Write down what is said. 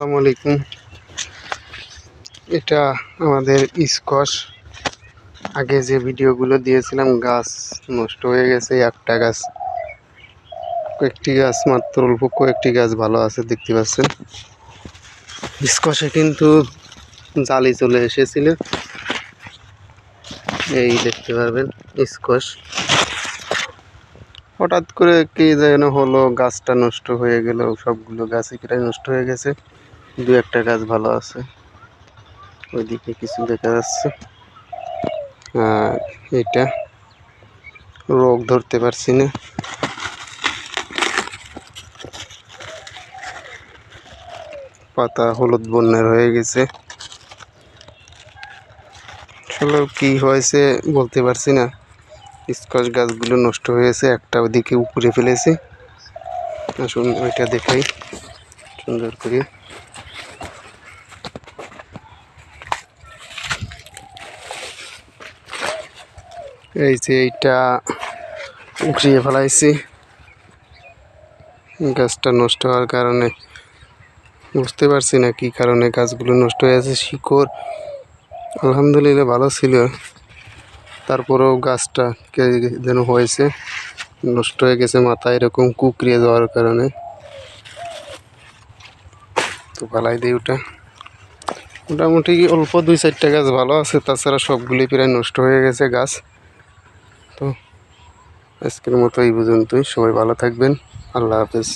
আসসালামু আলাইকুম। এটা আমাদের স্কোয়াশ আগে যে ভিডিওগুলো দিয়েছিলাম, গাছ নষ্ট হয়ে গেছে একটা গাছ। কয়েকটি গাছ মাত্র, অল্প কয়েকটি গাছ ভালো আছে, দেখতে পাচ্ছেন। স্কোয়াশে কিন্তু জালি চলে এসেছিল। এই দেখতে পারবেন স্কোয়াশ হঠাৎ করে কি যেন হলো, গাছটা নষ্ট হয়ে গেল, সবগুলো গাছই প্রায় নষ্ট হয়ে গেছে। দু একটা গাছ ভালো আছে। ওইদিকে কিছু দেখা যাচ্ছে। আর এটা রোগ ধরতে পারছি না। পাতা হলুদ বন্যার হয়ে গেছে। আসলে কি হয়েছে বলতে পারছি না। স্কচ গাছগুলো নষ্ট হয়েছে, একটা ওদিকে উপরে ফেলেছে। আসুন ওইটা দেখাই, সুন্দর করে। এই যে এইটা উঠিয়ে ফেলাইছি। গাছটা নষ্ট হওয়ার কারণে বুঝতে পারছি না কি কারণে গাছগুলো নষ্ট হয়ে আছে শিকড়। আলহামদুলিল্লাহ ভালো ছিল। তারপরেও গাছটা কে যেন হয়েছে, নষ্ট হয়ে গেছে মাথা এরকম কুকরিয়ে যাওয়ার কারণে। তো ভালাই দিই ওটা। মোটামুটি অল্প দুই চারটা গাছ ভালো আছে, তাছাড়া সবগুলি প্রায় নষ্ট হয়ে গেছে গাছ। তো আজকের মতো এই পর্যন্তই, সবাই ভালো থাকবেন, আল্লাহ হাফেজ।